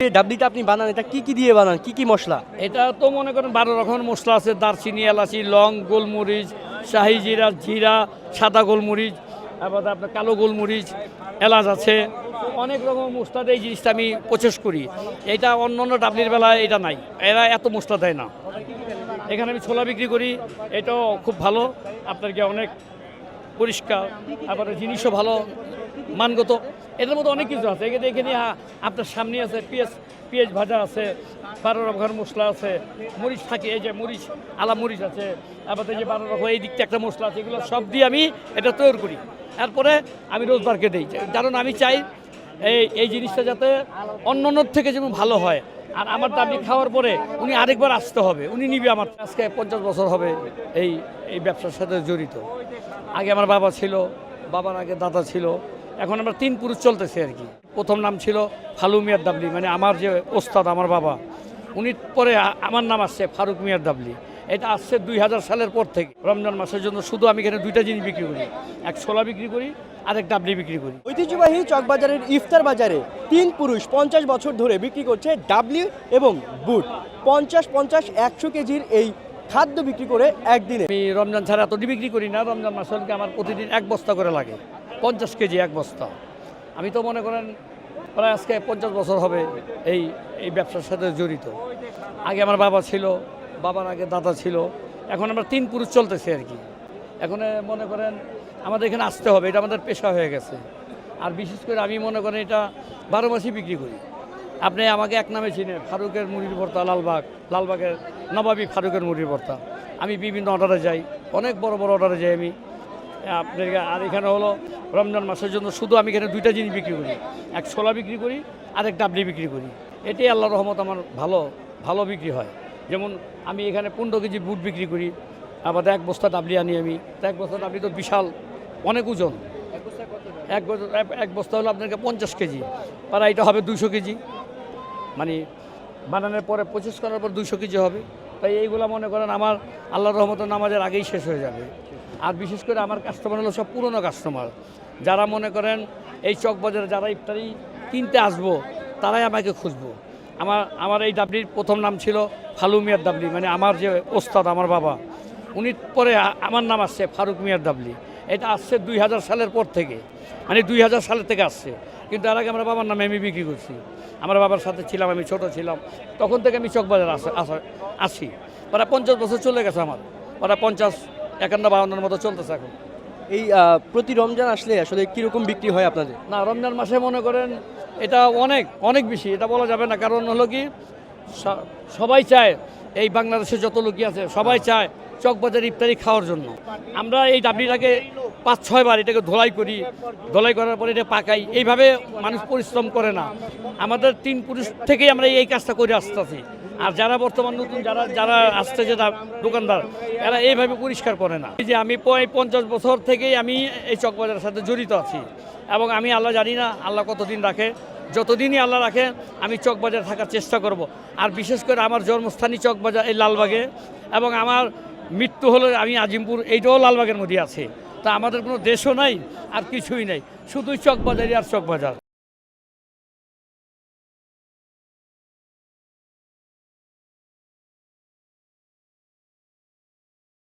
ডাবলিটা আপনি বানান, এটা কি কি দিয়ে বানান? কি কি মশলা? এটা তো মনে করেন বারো রকমের মশলা আছে, দারচিনি, এলাচি, লং, গোলমরিচ, শাহি জিরা জিরা, সাদা গোলমরিচ, তারপর আপনার কালো গোলমরিচ, এলাচ আছে। অনেক রকম মশলাতে এই জিনিসটা আমি প্রচেস করি। এটা অন্য অন্য ডাবলির বেলায় এটা নাই। এরা এত মশলা দেয় না। এখানে আমি ছোলা বিক্রি করি, এটাও খুব ভালো। আপনার কি অনেক পরিষ্কার আবার জিনিসও ভালো, মানগত। এটার মধ্যে অনেক কিছু আছে। এখানে এখানে আপনার সামনে আছে পেঁয়াজ পেঁয়াজ ভাজা আছে বারো রকমের মশলা আছে, মরিচ থাকে, এই যে মরিচ, আলা মরিচ আছে, আবার যে বারো রকম এই দিকটা একটা মশলা আছে, এগুলো সব দিয়ে আমি এটা তৈরি করি। তারপরে আমি রোজদারকে দিই। কারণ আমি চাই এই এই জিনিসটা যাতে অন্য অন্যর থেকে যেমন ভালো হয়। আর আমার দাবি খাওয়ার পরে উনি আরেকবার আসতে হবে। উনি নিবে আমার, আজকে পঞ্চাশ বছর হবে এই এই ব্যবসার সাথে জড়িত। আগে আমার বাবা ছিল, বাবার আগে দাদা ছিল। এখন আমরা তিন পুরুষ চলতেছে আর কি। প্রথম নাম ছিল ফালু মিয়ার দাবলি মানে আমার যে ওস্তাদ আমার বাবা উনি পরে আমার নাম আসছে ফারুক মিয়ার দাবলি। এটা আসছে দুই হাজার সালের পর থেকে। রমজান মাসের জন্য শুধু আমি এখানে দুইটা জিনিস বিক্রি করি। এক ছোলা বিক্রি করি আর এক ডাবলি বিক্রি করি। ঐতিহ্যবাহী চকবাজারের ইফতার বাজারে তিন পুরুষ পঞ্চাশ বছর ধরে বিক্রি করছে ডাবলি এবং বুট। পঞ্চাশ পঞ্চাশ একশো কেজির এই খাদ্য বিক্রি করে একদিনে আমি রমজান ছাড়া এত বিক্রি করি না। রমজান মাস হলে আমার প্রতিদিন এক বস্তা করে লাগে। পঞ্চাশ কেজি এক বস্তা। আমি তো মনে করেন প্রায় আজকে পঞ্চাশ বছর হবে এই এই ব্যবসার সাথে জড়িত। আগে আমার বাবা ছিল, বাবার আগে দাদা ছিল, এখন আমরা তিন পুরুষ চলতেছে আর কি। এখন মনে করেন আমাদের এখানে আসতে হবে, এটা আমাদের পেশা হয়ে গেছে। আর বিশেষ করে আমি মনে করেন এটা বারো মাসই বিক্রি করি। আপনি আমাকে এক নামে চিনেন, ফারুকের মুড়ির ভর্তা লালবাগ, লালবাগের নবাবী ফারুকের মুড়ির ভর্তা। আমি বিভিন্ন অর্ডারে যাই, অনেক বড় বড় অর্ডারে যাই আমি। আপনার আর এখানে হলো রমজান মাসের জন্য শুধু আমি এখানে দুইটা জিনিস বিক্রি করি। এক ছোলা বিক্রি করি আর এক ডাবলি বিক্রি করি। এটাই আল্লাহ রহমত আমার ভালো ভালো বিক্রি হয়। যেমন আমি এখানে পনেরো কেজি বুট বিক্রি করি, আবার এক বস্তা ডাবলি আনি আমি। এক বস্তা ডাবলি তো বিশাল, অনেক ওজন। এক এক বস্তা হলো আপনাকে পঞ্চাশ কেজি। আর এটা হবে দুশো কেজি। মানে বানানোর পরে পঁচিশ করার পর দুশো কেজি হবে। তাই এইগুলো মনে করেন আমার আল্লাহ রহমত নামাজের আগেই শেষ হয়ে যাবে। আর বিশেষ করে আমার কাস্টমার হলো সব পুরনো কাস্টমার যারা মনে করেন এই চক বাজারে যারা ইফতারি কিনতে আসব, তারাই আমাকে খুঁজবো। আমার আমার এই ডাবলির প্রথম নাম ছিল ফালু মিয়ার ডাবলি মানে আমার যে ওস্তাদ, আমার বাবা। উনি পরে আমার নাম আসছে ফারুক মিয়ার ডাবলি। এটা আসছে দুই হাজার সালের পর থেকে। মানে দুই হাজার সালের থেকে আসছে। কিন্তু তার আগে আমার বাবার নামে আমি বিক্রি করছি। আমার বাবার সাথে ছিলাম, আমি ছোট ছিলাম। তখন থেকে আমি চকবাজার আসা- আসি। প্রায় পঞ্চাশ বছর চলে গেছে আমার। প্রায় পঞ্চাশ একান্ন বাউন্নের মতো চলতেছে এখন। এই প্রতি রমজান আসলে আসলে কীরকম বিক্রি হয় আপনাদের? না রমজান মাসে মনে করেন এটা অনেক অনেক বেশি এটা বলা যাবে না। কারণ হলো কি সবাই চায় এই বাংলাদেশে যত লোকই আছে সবাই চায় চকবাজার ইফতারি খাওয়ার জন্য। আমরা এই ডাবলিটাকে পাঁচ ছয়বার এটাকে ধোলাই করি ধোলাই করার পরে এটা পাকাই এইভাবে মানুষ পরিশ্রম করে না। আমাদের তিন পুরুষ থেকেই আমরা এই কাজটা করে আসতেছি। আর যারা বর্তমান নতুন, যারা যারা আসতেছে তা- দোকানদার, এরা এইভাবে পরিষ্কার করে না। এই যে আমি পঞ্চাশ বছর থেকেই আমি এই চকবাজারের সাথে জড়িত আছি এবং আমি আল্লাহ জানি না আল্লাহ কতদিন রাখে। যতদিনই আল্লাহ রাখে, আমি চকবাজার থাকার চেষ্টা করব। আর বিশেষ করে আমার জন্মস্থানই চকবাজার, এই লালবাগে এবং আমার মৃত্যু হলে আমি আজিমপুর, এইটাও লালবাগের মধ্যে আছে। তা আমাদের কোনো দেশও নাই আর কিছুই নাই। শুধুই চকবাজারই আর চকবাজার।